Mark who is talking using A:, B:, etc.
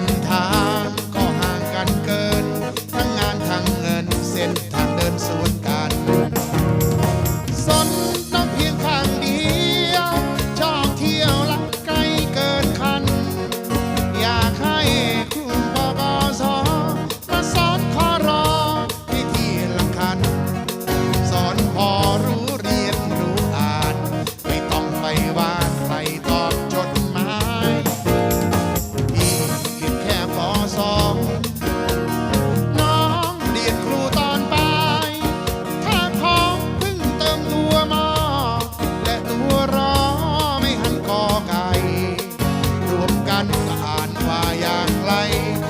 A: นทางากไกล